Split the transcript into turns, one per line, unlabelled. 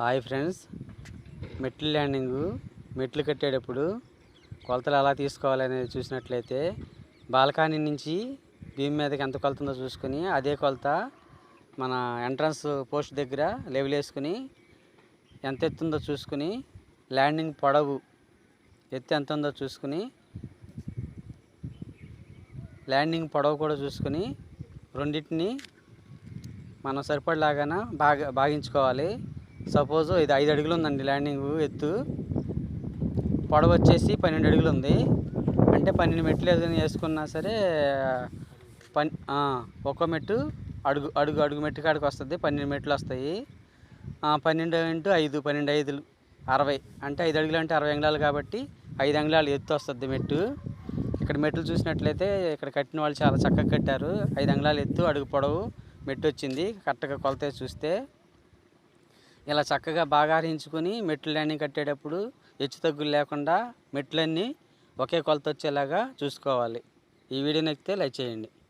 Hi friends. మెట్లు landing మెట్లు కట్టేటప్పుడు కొలతలు ఎలా తీసుకోవాలనేది చూసినట్లయితే బాల్కనీ నుంచి భీమ్ మీదకి ఎంత కొలత ఉందో అదే కొలత మన ఎంట్రన్స్ పోస్ట్ దగ్గర లెవెల్ వేసుకుని ఎంత ఎత్తుందో చూసుకుని ల్యాండింగ్ పొడవు ఎత్తు ఎంత ఉందో చూసుకుని ల్యాండింగ్ పొడవు కూడా చూసుకుని రెండింటిని మనం సరిపడలాగాన బాగా భాగించుకోవాలి సపోజ్ ఇది ఐదు అడుగులు ఉందండి ల్యాండింగ్ ఎత్తు. పొడవు వచ్చేసి పన్నెండు అడుగులు ఉంది అంటే పన్నెండు మెట్లు ఏదైనా వేసుకున్నా సరే పన్ ఆ, ఒక్కో మెట్టు అడుగు అడుగు అడుగు మెట్టు కాడికి వస్తుంది. పన్నెండు మెట్లు వస్తాయి. పన్నెండు ఇంటూ ఐదు పన్నెండు ఐదులు అరవై. అంటే ఐదు అడుగులు అంటే అరవై అంగుళాలు కాబట్టి ఐదు అంగుళాలు ఎత్తు వస్తుంది మెట్టు. ఇక్కడ మెట్లు చూసినట్లయితే ఇక్కడ కట్టిన వాళ్ళు చాలా చక్కగా కట్టారు. ఐదు అంగుళాలు ఎత్తు అడుగు పొడవు మెట్టు వచ్చింది. కరెక్ట్గా కొలత చూస్తే. ఇలా చక్కగా బాగా ఆరించుకొని మెట్లు ల్యాండింగ్ కట్టేటప్పుడు హెచ్చు తగ్గులు లేకుండా మెట్లన్నీ ఒకే కొలత వచ్చేలాగా చూసుకోవాలి. ఈ వీడియో నచ్చితే లైక్ చేయండి.